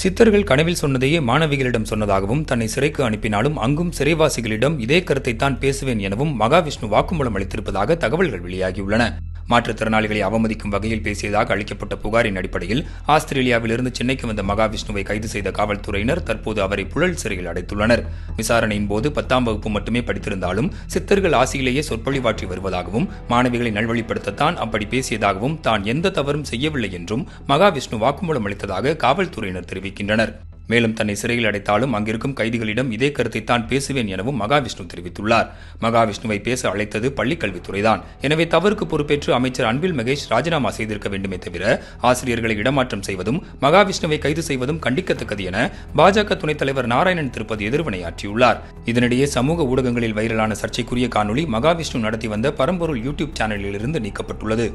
சித்தர்கள் கனவில் சொன்னதையே மாணவிகளிடம் சொன்னதாகவும் தன்னை சிறைக்கு அனுப்பினாலும் அங்கும் சிறைவாசிகளிடம் இதே கருத்தைத்தான் பேசுவேன் எனவும் மகாவிஷ்ணு வாக்குமூலம் அளித்திருப்பதாக தகவல்கள் வெளியாகியுள்ளன. மாற்றுத்திறனாளிகளை அவமதிக்கும் வகையில் பேசியதாக அளிக்கப்பட்ட புகாரின் அடிப்படையில் ஆஸ்திரேலியாவிலிருந்து சென்னைக்கு வந்த மகாவிஷ்ணுவை கைது செய்த காவல்துறையினர் தற்போது அவரை புழல் சிறையில் அடைத்துள்ளனர். விசாரணையின் போது பத்தாம் வகுப்பு மட்டுமே படித்திருந்தாலும் சித்தர்கள் ஆசியிலேயே சொற்பொழிவாற்றி வருவதாகவும் மாணவிகளை நல்வழிப்படுத்தத்தான் அப்படி பேசியதாகவும் தான் எந்த தவறும் செய்யவில்லை என்றும் மகாவிஷ்ணு வாக்குமூலம் அளித்ததாக காவல்துறையினர் தெரிவிக்கின்றனர். மேலும் தன்னை சிறையில் அடைத்தாலும் அங்கிருக்கும் கைதிகளிடம் இதே கருத்தைத்தான் பேசுவேன் எனவும் மகாவிஷ்ணு தெரிவித்துள்ளார். மகாவிஷ்ணுவை பேச அழைத்தது பள்ளிக்கல்வித்துறைதான் எனவே தவறுக்கு பொறுப்பேற்று அமைச்சர் அன்பில் மகேஷ் ராஜினாமா செய்திருக்க வேண்டுமே தவிர ஆசிரியர்களை இடமாற்றம் செய்வதும் மகாவிஷ்ணுவை கைது செய்வதும் கண்டிக்கத்தக்கது என பாஜக துணைத் தலைவர் நாராயணன் திருப்பதி எதிர்வினையாற்றியுள்ளார். இதனிடையே சமூக ஊடகங்களில் வைரலான சர்ச்சைக்குரிய காணொளி மகாவிஷ்ணு நடத்தி வந்த பரம்பொருள் யூடியூப் சேனலில் இருந்து நீக்கப்பட்டுள்ளது.